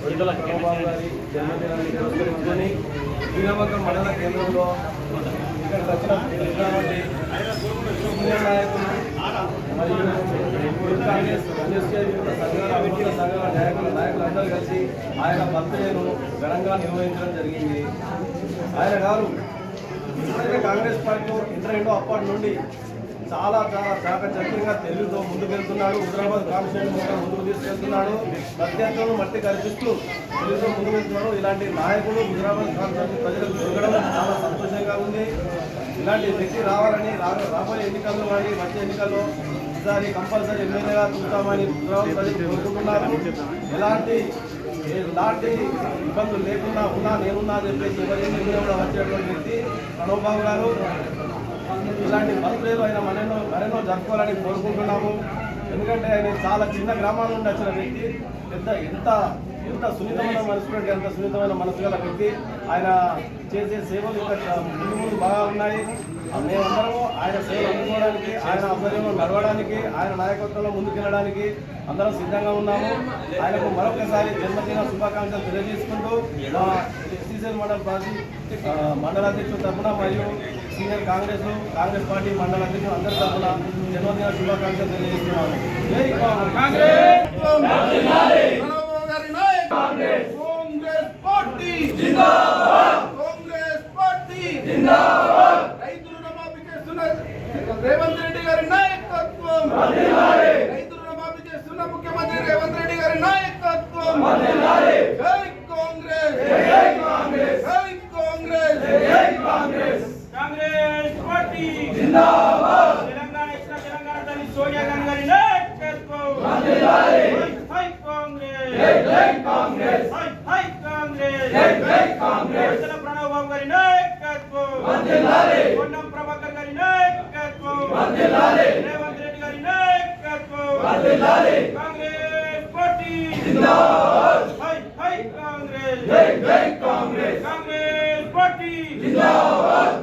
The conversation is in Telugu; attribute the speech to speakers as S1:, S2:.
S1: విడుదల చంద్రబాబు గారి జన్మదినాన్ని పురస్కరించుకొని శ్రీరామకం మండల కేంద్రంలో ఇక్కడ వచ్చిన వచ్చినటువంటి సీనియర్ నాయకులు మరియు యూత్ కాంగ్రెస్ ఎన్ఎస్కే సంఘాల అభివృద్ధి సంఘాల నాయకులు నాయకులందరూ కలిసి ఆయన బర్త్డేను ఘనంగా నిర్వహించడం జరిగింది ఆయన గారు ఇప్పుడైతే కాంగ్రెస్ పార్టీలో ఎంటర్ అయిందో అప్పటి నుండి చాలా చాలా చాకచక్యంగా తెలుగుతో ముందుకెళ్తున్నాడు. హుజరాబాద్ కాన్స్టిట్యూషన్ ముందుకు తీసుకెళ్తున్నాడు. మధ్యాహ్నం మట్టి కల్పిస్తూ తెలుగుతో ముందుకెళ్తున్నాడు. ఇలాంటి నాయకులు హుజరాబాద్ కాన్స్టిట్యూషన్ ప్రజలకు దొరకడం చాలా సంతోషంగా ఉంది. ఇలాంటి వ్యక్తి రావాలని రాబోయే ఎన్నికల్లో కానీ వచ్చే ఎన్నికల్లో ఈసారి కంపల్సరీ ఎమ్మెల్యేగా చూస్తామని హుజరాబాద్ ప్రజలు కోరుకుంటున్నారు. ఎలాంటి ఎలాంటి ఇబ్బందులు లేకుండా ఉన్నా నేనున్నా చెప్పేసి ఎవరి కూడా వచ్చేటువంటి వ్యక్తి మనోబాబు గారు ఇలాంటి బర్త్డేలు ఆయన మరెన్నో మరెన్నో జరుపుకోవాలని కోరుకుంటున్నాము. ఎందుకంటే ఆయన చాలా చిన్న గ్రామాల నుండి వచ్చిన వ్యక్తి. పెద్ద ఎంత ఎంత సున్నితమైన మనసు ఎంత సున్నితమైన మనసు గల వ్యక్తి ఆయన చేసే సేవలు ఇంకా ముందు ముందు బాగా ఉన్నాయి. మేమందరము ఆయన సేవలు అందుకోవడానికి ఆయన ఆధ్వర్యంలో నడవడానికి ఆయన నాయకత్వంలో ముందుకెళ్ళడానికి అందరం సిద్ధంగా ఉన్నాము. ఆయనకు మరొకసారి జన్మదిన శుభాకాంక్షలు తెలియజేసుకుంటూ మా మండల పార్టీ మండల అధ్యక్షుల తరఫున మరియు సీనియర్ కాంగ్రెస్ కాంగ్రెస్ పార్టీ మండల అధ్యక్షులు అందరి తరఫున జన్మదిన శుభాకాంక్షలు తెలియజేస్తున్నాము.
S2: జిందాబాద్ కాంగ్రెస్ పార్టీ జిందాబాద్ రైతు రుణమాఫీ చేస్తున్న రేవంత్ రెడ్డి గారి నాయకత్వం రైతు రుణమాఫీ చేస్తున్న ముఖ్యమంత్రి రేవంత్ రెడ్డి గారి నాయకత్వం
S3: జై కాంగ్రెస్ ఇతర ప్రణవ్ బాబు గారి నాయకత్వం వందేలాలి పొన్నం ప్రభాకర్ గారి నాయకత్వం వందేలాలి రేవంత్ రెడ్డి గారి నాయకత్వం వందేలాలి కాంగ్రెస్ పార్టీ జిందాబాద్ హై హై కాంగ్రెస్ జై జై కాంగ్రెస్ కాంగ్రెస్ పార్టీ జిందాబాద్